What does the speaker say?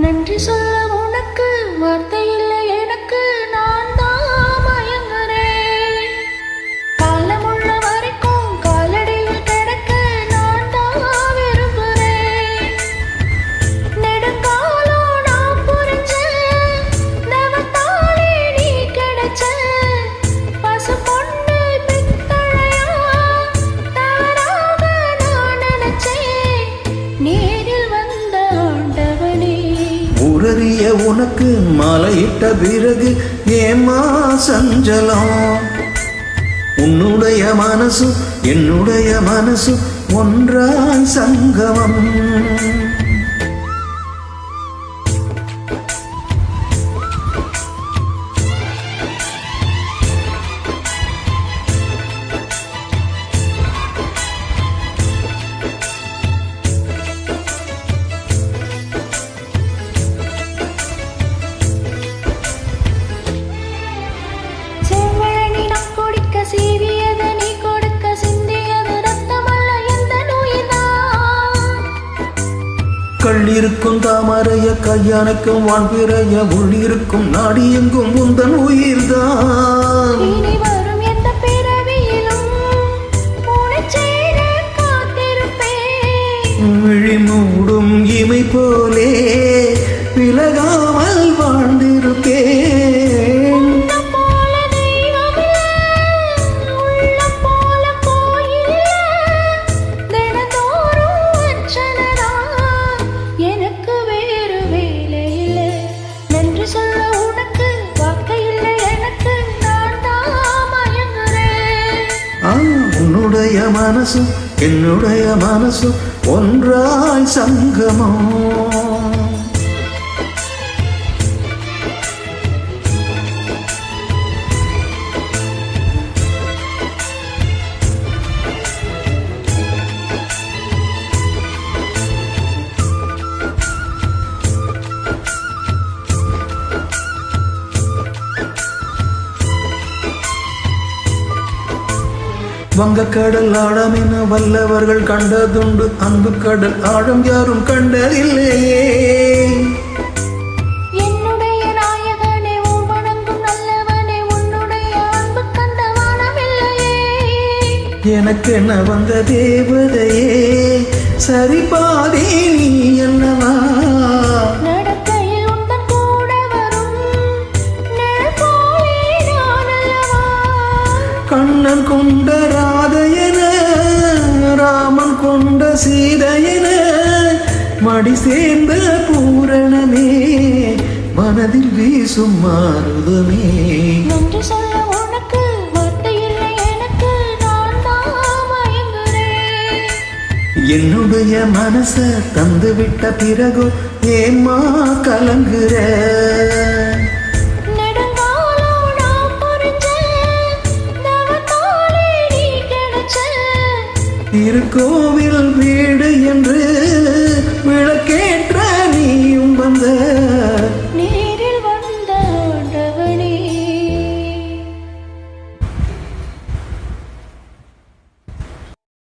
நன்றி சொல்ல ஊரறிய உனக்கு மாலையிட்ட பிறகு ஏமா சஞ்சலம்? உன்னுடைய மனசு என்னுடைய மனசு ஒன்றாய் சங்கமம். கள்ளிருக்கும் தாமரைய கையணைக்கும் வான்பிறைய உள்ளிருக்கும் நாடி எங்கும் உந்தன் உயிர்தான் விழி மூடும் இமை போலே விலகாமல் உன்னுடைய மனசு என்னுடைய மனசு ஒன்றாய் சங்கமம். வங்கக்கடல் ஆழம் என வல்லவர்கள் கண்டதுண்டு. அன்பு கடல் ஆழம் யாரும் கண்டதில்லையே. என்னுடைய நாயகனே உன் வணங்கும் நல்லவனே உன்னுடைய அன்பு கண்ட வானமில்லையே. எனக்கு என்ன வந்த தேவதையே சரி பாதி நீ கண்ணன் கொண்ட ராதையன ராமன் கொண்ட சீதையன மடி சேர்ந்த பூரணமே மனதில் வீசும் மாறுதமே நன்றி சொல்ல உனக்கு வார்த்தை இல்லை எனக்கு நான் என்னுடைய மனச தந்து விட்ட பிறகு ஏமா கலங்குற? திருக்கோவில் வீடு என்று